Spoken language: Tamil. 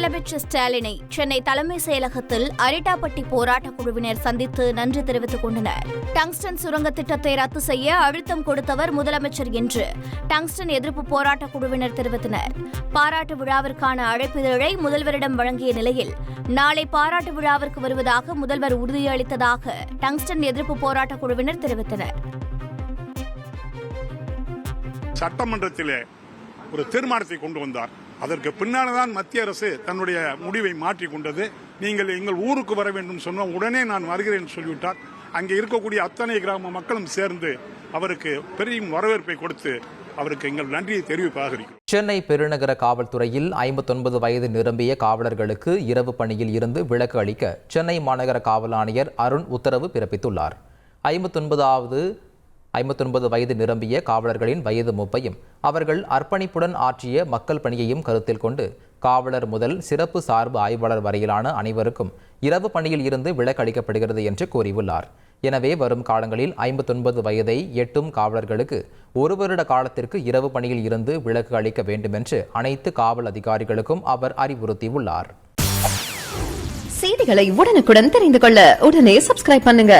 முதலமைச்சர் ஸ்டாலினை சென்னை தலைமை செயலகத்தில் அரிட்டாப்பட்டி போராட்டக் குழுவினர் சந்தித்து நன்றி தெரிவித்துக் கொண்டனர். டங்ஸ்டன் சுரங்க திட்டத்தை ரத்து செய்ய அழுத்தம் கொடுத்தவர் முதலமைச்சர் என்று டங்ஸ்டன் எதிர்ப்பு போராட்டக் குழுவினர் தெரிவித்தனர். பாராட்டு விழாவிற்கான அழைப்பிதழை முதல்வரிடம் வழங்கிய நிலையில் நாளை பாராட்டு விழாவிற்கு வருவதாக முதல்வர் உறுதியளித்ததாக டங்ஸ்டன் எதிர்ப்பு போராட்டக் குழுவினர் தெரிவித்தனர். சட்டமன்றத்திலே ஒரு தீர்மானத்தை கொண்டு வந்தார். அதற்கு பின்னால்தான் மத்திய அரசு தன்னுடைய முடிவை மாற்றி கொண்டது. நீங்கள் எங்கள் ஊருக்கு வர வேண்டும் சொன்னால் உடனே நான் வருகிறேன் சொல்லிவிட்டார். அங்கே இருக்கக்கூடிய அத்தனை கிராம மக்களும் சேர்ந்து அவருக்கு பெரிய வரவேற்பை கொடுத்து அவருக்கு எங்கள் நன்றியை தெரிவிப்பாக இருக்கிறோம் சென்னை பெருநகர காவல்துறையில் ஐம்பத்தொன்பது வயது நிரம்பிய காவலர்களுக்கு இரவு பணியில் இருந்து விலக்கு அளிக்க சென்னை மாநகர காவல் ஆணையர் அருண் உத்தரவு பிறப்பித்துள்ளார். ஐம்பத்தொன்பதாவது ஐம்பத்தொன்பது வயது நிரம்பிய காவலர்களின் வயது மூப்பையும் அவர்கள் அர்ப்பணிப்புடன் ஆற்றிய மக்கள் பணியையும் கருத்தில் கொண்டு காவலர் முதல் சிறப்பு சார்பு ஆய்வாளர் வரையிலான அனைவருக்கும் இரவு பணியில் இருந்து விலக்கு அளிக்கப்படுகிறது என்று கூறியுள்ளார். எனவே வரும் காலங்களில் ஐம்பத்தொன்பது வயதை எட்டும் காவலர்களுக்கு ஒரு வருட காலத்திற்கு இரவு பணியில் இருந்து விலக்கு அளிக்க வேண்டுமென்று அனைத்து காவல் அதிகாரிகளுக்கும் அவர் அறிவுறுத்தியுள்ளார். செய்திகளை உடனுக்குடன் தெரிந்து கொள்ள உடனே சப்ஸ்கிரைப் பண்ணுங்க.